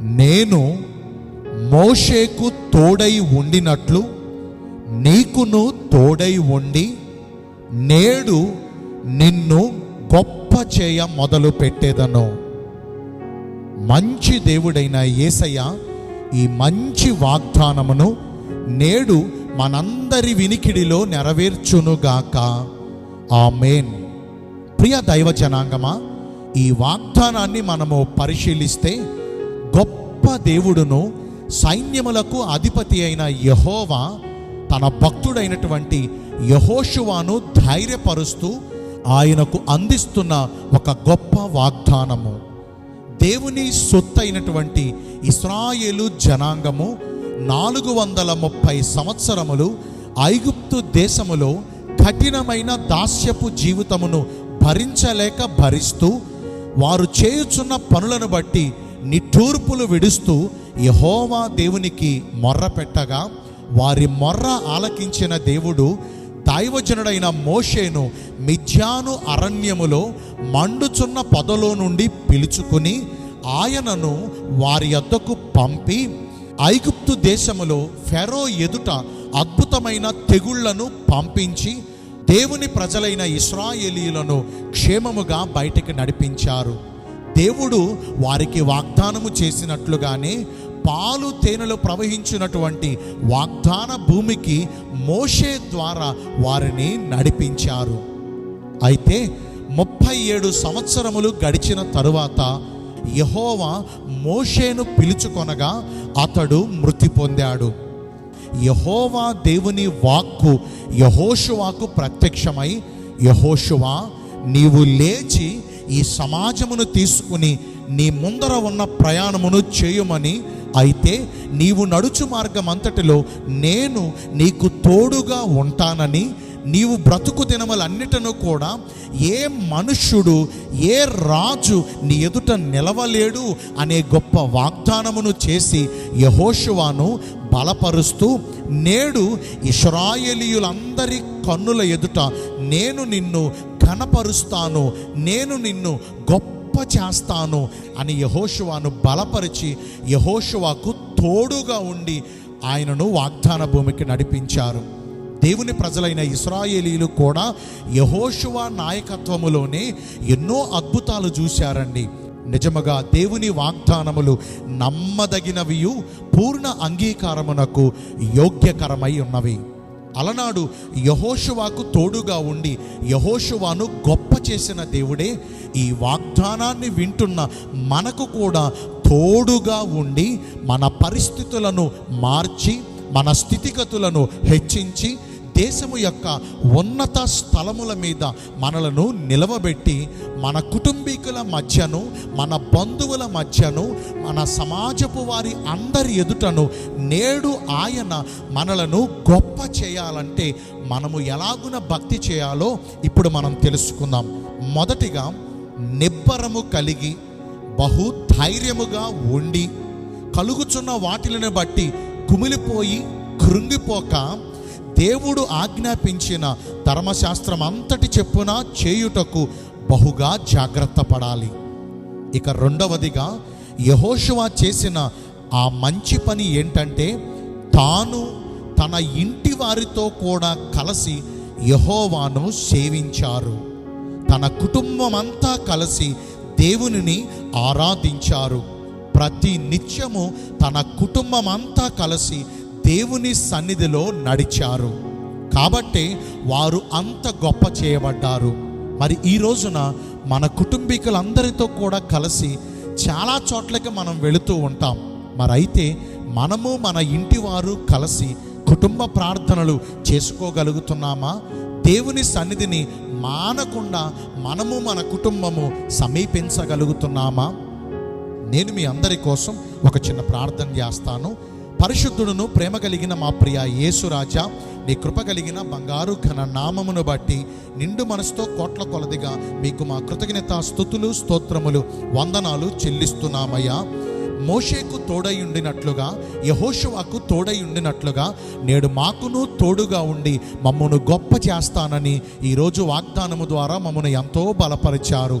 నేను మోషేకు తోడై ఉండినట్లు నీకును తోడై ఉండి నేడు నిన్ను గొప్ప చేయ మొదలు పెట్టేదను. మంచి దేవుడైన యేసయ్య ఈ మంచి వాగ్దానమును నేడు మనందరి వినికిడిలో నెరవేర్చునుగాక. ఆమేన్. ప్రియ దైవ జనాంగమా ఈ వాగ్దానాన్ని మనము పరిశీలిస్తే గొప్ప దేవుడును సైన్యములకు అధిపతి అయిన యహోవా తన భక్తుడైనటువంటి యహోషువాను ధైర్యపరుస్తూ ఆయనకు అందిస్తున్న ఒక గొప్ప వాగ్దానము. దేవుని సొత్తైనటువంటి ఇస్రాయేలు జనాంగము నాలుగు వందల ముప్పై సంవత్సరములు ఐగుప్తు దేశములో కఠినమైన దాస్యపు జీవితమును భరించలేక భరిస్తూ వారు చేయుచున్న పనులను బట్టి నిట్టూర్పులు విడుస్తూ యహోవా దేవునికి మొర్ర పెట్టగా వారి మొర్ర ఆలకించిన దేవుడు దైవజనుడైన మోషేను మిథ్యాను అరణ్యములో మండుచున్న పొదలో నుండి పిలుచుకుని ఆయనను వారి యొద్దకు పంపి ఐగుప్తు దేశములో ఫెరో ఎదుట అద్భుతమైన తెగుళ్ళను పంపించి దేవుని ప్రజలైన ఇస్రాయేలీలను క్షేమముగా బయటికి నడిపించారు. దేవుడు వారికి వాగ్దానము చేసినట్లుగానే పాలు తేనెలు ప్రవహించినటువంటి వాగ్దాన భూమికి మోషే ద్వారా వారిని నడిపించారు. అయితే ముప్పై ఏడు సంవత్సరములు గడిచిన తరువాత యహోవా మోషేను పిలుచుకొనగా అతడు మృతి పొందాడు. యహోవా దేవుని వాక్కు యహోషువాకు ప్రత్యక్షమై యహోషువా నీవు లేచి ఈ సమాజమును తీసుకుని నీ ముందర ఉన్న ప్రయాణమును చేయమని అయితే నీవు నడుచు మార్గం అంతటిలో నేను నీకు తోడుగా ఉంటానని నీవు బ్రతుకు దినములన్నిటను కూడా ఏ మనుష్యుడు ఏ రాజు నీ ఎదుట నిలవలేడు అనే గొప్ప వాగ్దానమును చేసి యహోషువాను బలపరుస్తూ నేడు ఇస్రాయేలీయులందరి కన్నుల ఎదుట నేను నిన్ను ఘనపరుస్తాను నేను నిన్ను గొప్ప చేస్తాను అని యహోషువాను బలపరిచి యహోషువాకు తోడుగా ఉండి ఆయనను వాగ్దాన భూమికి నడిపించారు. దేవుని ప్రజలైన ఇస్రాయేలీలు కూడా యహోషువా నాయకత్వములోనే ఎన్నో అద్భుతాలు చూశారండి. నిజముగా దేవుని వాగ్దానములు నమ్మదగినవియు పూర్ణ అంగీకారమునకు యోగ్యకరమై ఉన్నవి. అలనాడు యహోషువాకు తోడుగా ఉండి యహోషువాను గొప్ప చేసిన దేవుడే ఈ వాగ్దానాన్ని వింటున్న మనకు కూడా తోడుగా ఉండి మన పరిస్థితులను మార్చి మన స్థితిగతులను హెచ్చించి దేశము యొక్క ఉన్నత స్థలముల మీద మనలను నిలవబెట్టి మన కుటుంబీకుల మధ్యను మన బంధువుల మధ్యను మన సమాజపు వారి అందరి ఎదుటను నేడు ఆయన మనలను గొప్ప చేయాలంటే మనము ఎలాగున భక్తి చేయాలో ఇప్పుడు మనం తెలుసుకుందాం. మొదటిగా నిబ్బరము కలిగి బహు ధైర్యముగా ఉండి కలుగుచున్న వాటిలను బట్టి కుమిలిపోయి కృంగిపోక దేవుడు ఆజ్ఞాపించిన ధర్మశాస్త్రం అంతటి చెప్పున చేయుటకు బహుగా జాగ్రత్త పడాలి. ఇక రెండవదిగా యహోషువా చేసిన ఆ మంచి పని ఏంటంటే తాను తన ఇంటి వారితో కూడా కలిసి యహోవాను సేవించారు. తన కుటుంబం అంతా కలిసి దేవునిని ఆరాధించారు. ప్రతి నిత్యము తన కుటుంబం అంతా కలిసి దేవుని సన్నిధిలో నడిచారు. కాబట్టి వారు అంత గొప్ప చేయబడ్డారు. మరి ఈ రోజున మన కుటుంబీకులందరితో కూడా కలిసి చాలా చోట్లకి మనం వెళుతూ ఉంటాం. మరి అయితే మనము మన ఇంటి వారు కలిసి కుటుంబ ప్రార్థనలు చేసుకోగలుగుతున్నామా? దేవుని సన్నిధిని మానకుండా మనము మన కుటుంబము సమీపించగలుగుతున్నామా? నేను మీ అందరి కోసం ఒక చిన్న ప్రార్థన చేస్తాను. పరిశుద్ధుడును ప్రేమ కలిగిన మా ప్రియ యేసురాజా నీ కృప కలిగిన బంగారు ఘన నామమును బట్టి నిండు మనసుతో కోట్ల కొలదిగా మీకు మా కృతజ్ఞత స్థుతులు స్తోత్రములు వందనాలు చెల్లిస్తున్నామయ్యా. మోషేకు తోడై ఉండినట్లుగా యహోషువాకు తోడై ఉండినట్లుగా నేడు మాకును తోడుగా ఉండి మమ్మను గొప్ప చేస్తానని ఈరోజు వాగ్దానము ద్వారా మమ్మను ఎంతో బలపరిచారు.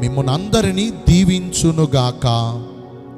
మిమ్మల్ని అందరినీ దీవించునుగాక.